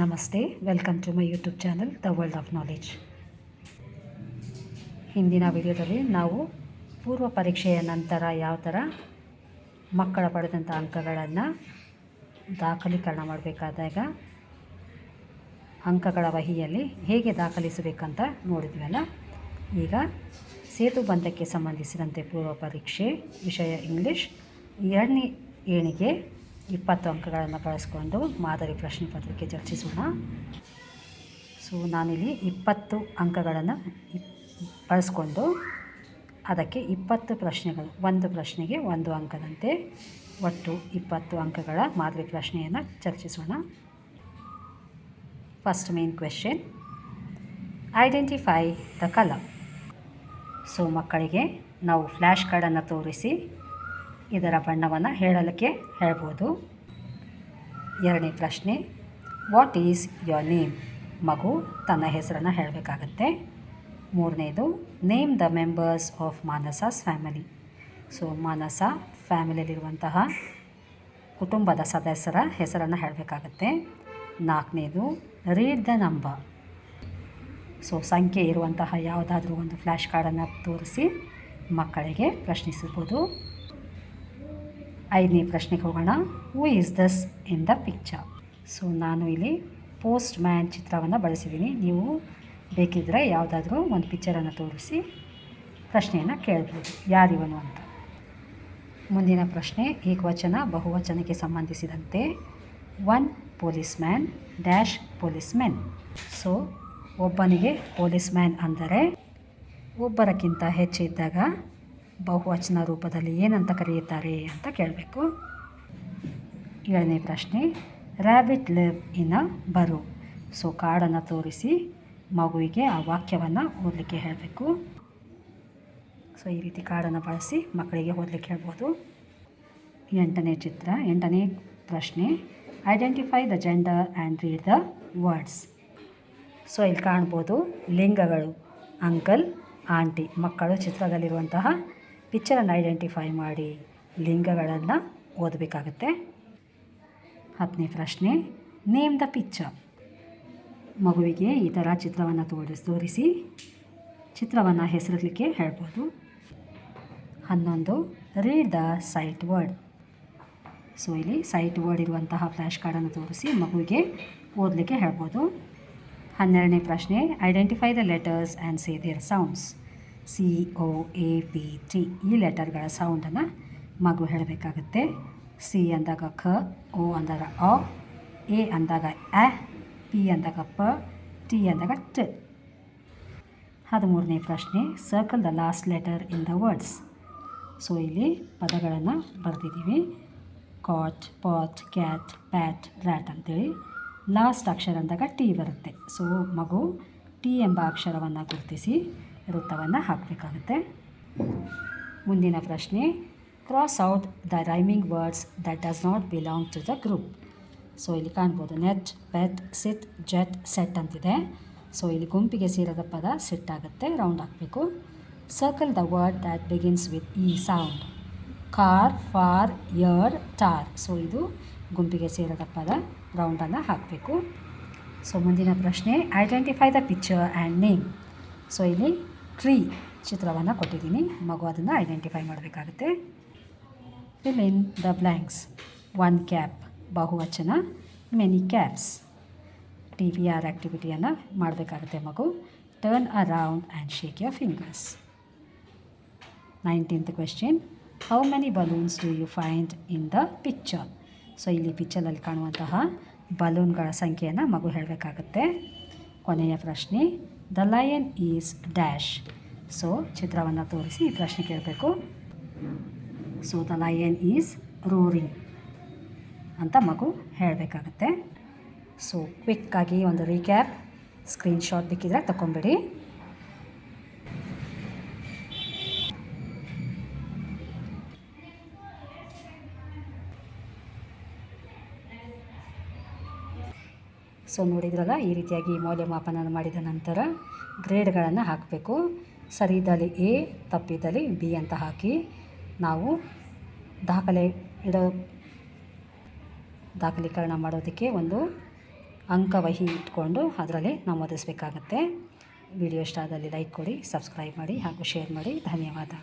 ನಮಸ್ತೆ welcome to my YouTube channel the world of knowledge ಹಿಂದಿನ ವಿಡಿಯೋದಲ್ಲಿ ನಾವು ಪೂರ್ವ ಪರೀಕ್ಷೆಯ ನಂತರ ಯಾವ ಥರ ಮಕ್ಕಳ ಪಡೆದಂಥ ಅಂಕಗಳನ್ನು ದಾಖಲೀಕರಣ ಮಾಡಬೇಕಾದಾಗ ಅಂಕಗಳ ವಹಿಯಲ್ಲಿ ಹೇಗೆ ದಾಖಲಿಸಬೇಕಂತ ನೋಡಿದ್ವಲ್ಲ, ಈಗ ಸೇತು ಬಂಧಕ್ಕೆ ಸಂಬಂಧಿಸಿದಂತೆ ಪೂರ್ವ ಪರೀಕ್ಷೆ ವಿಷಯ ಇಂಗ್ಲೀಷ್ ಎರಡನೇ ಏಣಿಗೆ ಇಪ್ಪತ್ತು ಅಂಕಗಳನ್ನು ಬಳಸ್ಕೊಂಡು ಮಾದರಿ ಪ್ರಶ್ನೆ ಪತ್ರಿಕೆ ಚರ್ಚಿಸೋಣ. ಸೊ ನಾನಿಲ್ಲಿ ಇಪ್ಪತ್ತು ಅಂಕಗಳನ್ನು ಬಳಸ್ಕೊಂಡು ಅದಕ್ಕೆ ಇಪ್ಪತ್ತು ಪ್ರಶ್ನೆಗಳು, ಒಂದು ಪ್ರಶ್ನೆಗೆ ಒಂದು ಅಂಕದಂತೆ ಒಟ್ಟು ಇಪ್ಪತ್ತು ಅಂಕಗಳ ಮಾದರಿ ಪ್ರಶ್ನೆಯನ್ನು ಚರ್ಚಿಸೋಣ. First main question identify the colour so ಮಕ್ಕಳಿಗೆ ನಾವು ಫ್ಲ್ಯಾಶ್ ಕಾರ್ಡನ್ನು ತೋರಿಸಿ ಇದರ ಬಣ್ಣವನ್ನು ಹೇಳಲಿಕ್ಕೆ ಹೇಳ್ಬೋದು. ಎರಡನೇ ಪ್ರಶ್ನೆ ವಾಟ್ ಈಸ್ ಯೋರ್ ನೇಮ್ ಮಗು ತನ್ನ ಹೆಸರನ್ನು ಹೇಳಬೇಕಾಗತ್ತೆ. ಮೂರನೇದು name the members of Manasa's family so Manasa ಫ್ಯಾಮಿಲಿಯಲ್ಲಿರುವಂತಹ ಕುಟುಂಬದ ಸದಸ್ಯರ ಹೆಸರನ್ನು ಹೇಳಬೇಕಾಗತ್ತೆ. ನಾಲ್ಕನೇದು ರೀಡ್ ದ ನಂಬರ್ ಸೊ ಸಂಖ್ಯೆ ಇರುವಂತಹ ಯಾವುದಾದ್ರೂ ಒಂದು ಫ್ಲ್ಯಾಶ್ ಕಾರ್ಡನ್ನು ತೋರಿಸಿ ಮಕ್ಕಳಿಗೆ ಪ್ರಶ್ನಿಸಬಹುದು. ಐದನೇ ಪ್ರಶ್ನೆಗೆ ಹೋಗೋಣ. Who is this in the picture so ನಾನು ಇಲ್ಲಿ ಪೋಸ್ಟ್ ಮ್ಯಾನ್ ಚಿತ್ರವನ್ನು ಬಳಸಿದ್ದೀನಿ. ನೀವು ಬೇಕಿದ್ದರೆ ಯಾವುದಾದ್ರೂ ಒಂದು ಪಿಕ್ಚರನ್ನು ತೋರಿಸಿ ಪ್ರಶ್ನೆಯನ್ನು ಕೇಳ್ಬೋದು. ಯಾರಿವನು ಅಂತ? ಮುಂದಿನ ಪ್ರಶ್ನೆ, ಏಕವಚನ, ಬಹುವಚನಕ್ಕೆ ಸಂಬಂಧಿಸಿದಂತೆ one policeman dash policeman so ಒಬ್ಬನಿಗೆ ಪೊಲೀಸ್ ಮ್ಯಾನ್ ಅಂದರೆ ಒಬ್ಬರಕ್ಕಿಂತ ಹೆಚ್ಚಿದ್ದಾಗ ಬಹುವಚನ ರೂಪದಲ್ಲಿ ಏನಂತ ಕರೆಯುತ್ತಾರೆ ಅಂತ ಕೇಳಬೇಕು. ಏಳನೇ ಪ್ರಶ್ನೆ ರ್ಯಾಬಿಟ್ ಲಿವ್ ಇನ್ ಅ ಬರು ಸೊ ಕಾರ್ಡನ್ನು ತೋರಿಸಿ ಮಗುವಿಗೆ ಆ ವಾಕ್ಯವನ್ನು ಓದಲಿಕ್ಕೆ ಹೇಳಬೇಕು. ಸೊ, ಈ ರೀತಿ ಕಾರ್ಡನ್ನು ಬಳಸಿ ಮಕ್ಕಳಿಗೆ ಓದಲಿಕ್ಕೆ ಹೇಳ್ಬೋದು. ಎಂಟನೇ ಚಿತ್ರ, ಎಂಟನೇ ಪ್ರಶ್ನೆ identify the gender and read the words so, ಇಲ್ಲಿ ಕಾಣ್ಬೋದು ಲಿಂಗಗಳು, ಅಂಕಲ್, ಆಂಟಿ, ಮಕ್ಕಳು ಚಿತ್ರದಲ್ಲಿರುವಂತಹ ಪಿಕ್ಚರನ್ನು ಐಡೆಂಟಿಫೈ ಮಾಡಿ ಲಿಂಗಗಳನ್ನು ಓದಬೇಕಾಗತ್ತೆ. ಹತ್ತನೇ ಪ್ರಶ್ನೆ ನೇಮ್ ದ ಪಿಕ್ಚರ್ ಮಗುವಿಗೆ ಈ ಥರ ಚಿತ್ರವನ್ನು ತೋರಿಸಿ ತೋರಿಸಿ. ಚಿತ್ರವನ್ನು ಹೆಸರಿಸಲಿಕ್ಕೆ ಹೇಳ್ಬೋದು. ಹನ್ನೊಂದು read the sight word so ಇಲ್ಲಿ ಸೈಟ್ ವರ್ಡ್ ಇರುವಂತಹ ಫ್ಲ್ಯಾಶ್ ಕಾರ್ಡನ್ನು ತೋರಿಸಿ ಮಗುವಿಗೆ ಓದಲಿಕ್ಕೆ ಹೇಳ್ಬೋದು. ಹನ್ನೆರಡನೇ ಪ್ರಶ್ನೆ identify the letters and say their sounds C O A P T ಈ ಲೆಟರ್ಗಳ ಸೌಂಡನ್ನು ಮಗು ಹೇಳಬೇಕಾಗುತ್ತೆ. ಸಿ ಅಂದಾಗ ಖ ಓ ಅಂದಾಗ ಅ ಎ ಅಂದಾಗ ಅ ಪಿ ಅಂದಾಗ ಪ ಟಿ ಅಂದಾಗ ಟ. ಹದಿಮೂರನೇ ಪ್ರಶ್ನೆ circle the last letter in the words so ಇಲ್ಲಿ ಪದಗಳನ್ನು ಬರೆದಿದ್ದೀವಿ. Cot pot cat pat rat ಅಂತೇಳಿ. ಲಾಸ್ಟ್ ಅಕ್ಷರ ಅಂದಾಗ ಟಿ ಬರುತ್ತೆ. ಸೊ ಮಗು ಟಿ ಎಂಬ ಅಕ್ಷರವನ್ನು ಗುರುತಿಸಿ ವೃತ್ತವನ್ನು ಹಾಕಬೇಕಾಗುತ್ತೆ. ಮುಂದಿನ ಪ್ರಶ್ನೆ cross out the rhyming words that does not belong to the group so ಇಲ್ಲಿ ಕಾಣ್ಬೋದು net pet sit jet set ಅಂತಿದೆ. ಸೊ ಇಲ್ಲಿ ಗುಂಪಿಗೆ ಸೇರದ ಪದ ಸಿಟ್ ಆಗುತ್ತೆ ರೌಂಡ್ ಹಾಕಬೇಕು. Circle the word that begins with ಈ sound car far your tar so ಇದು ಗುಂಪಿಗೆ ಸೇರದ ಪದ ರೌಂಡನ್ನು ಹಾಕಬೇಕು. ಸೊ ಮುಂದಿನ ಪ್ರಶ್ನೆ identify the picture and name so ಇಲ್ಲಿ ಟ್ರೀ ಚಿತ್ರವನ್ನು ಕೊಟ್ಟಿದ್ದೀನಿ. ಮಗು ಅದನ್ನು ಐಡೆಂಟಿಫೈ ಮಾಡಬೇಕಾಗುತ್ತೆ. Fill in the blanks one cap ಬಹುವಚನ. Many caps T V R ಆ್ಯಕ್ಟಿವಿಟಿಯನ್ನು ಮಾಡಬೇಕಾಗುತ್ತೆ ಮಗು. Turn around and shake your fingers nineteenth question how many balloons do you find in the picture so ಇಲ್ಲಿ ಪಿಕ್ಚರಲ್ಲಿ ಕಾಣುವಂತಹ ಬಲೂನ್ಗಳ ಸಂಖ್ಯೆಯನ್ನು ಮಗು ಹೇಳಬೇಕಾಗುತ್ತೆ. ಕೊನೆಯ ಪ್ರಶ್ನೆ. The lion is dash so ಚಿತ್ರವನ್ನು ತೋರಿಸಿ ಪ್ರಶ್ನೆ ಕೇಳಬೇಕು. So the lion is roaring ಅಂತ ಮಗು ಹೇಳಬೇಕಾಗತ್ತೆ. ಸೊ ಕ್ವಿಕ್ಕಾಗಿ ಒಂದು ರೀಕ್ಯಾಪ್ ಸ್ಕ್ರೀನ್ಶಾಟ್ ಬೇಕಿದ್ರೆ ತಗೊಂಬಿಡಿ ಸೊ ನೋಡಿದ್ರಲ್ಲ, ಈ ರೀತಿಯಾಗಿ ಮೌಲ್ಯಮಾಪನ ಮಾಡಿದ ನಂತರ ಗ್ರೇಡ್ಗಳನ್ನು ಹಾಕಬೇಕು. ಸರಿ ಇದ್ದಲ್ಲಿ ಎ ತಪ್ಪಿದ್ದಲ್ಲಿ ಬಿ ಅಂತ ಹಾಕಿ ನಾವು ದಾಖಲೆ ಇಡೋ, ದಾಖಲೀಕರಣ ಮಾಡೋದಕ್ಕೆ ಒಂದು ಅಂಕವಹಿ ಇಟ್ಕೊಂಡು ಅದರಲ್ಲಿ ನಮೂದಿಸಬೇಕಾಗತ್ತೆ. ವಿಡಿಯೋ ಇಷ್ಟ ಆದಲ್ಲಿ ಲೈಕ್ ಕೊಡಿ, ಸಬ್ಸ್ಕ್ರೈಬ್ ಮಾಡಿ ಹಾಗೂ ಶೇರ್ ಮಾಡಿ. ಧನ್ಯವಾದ.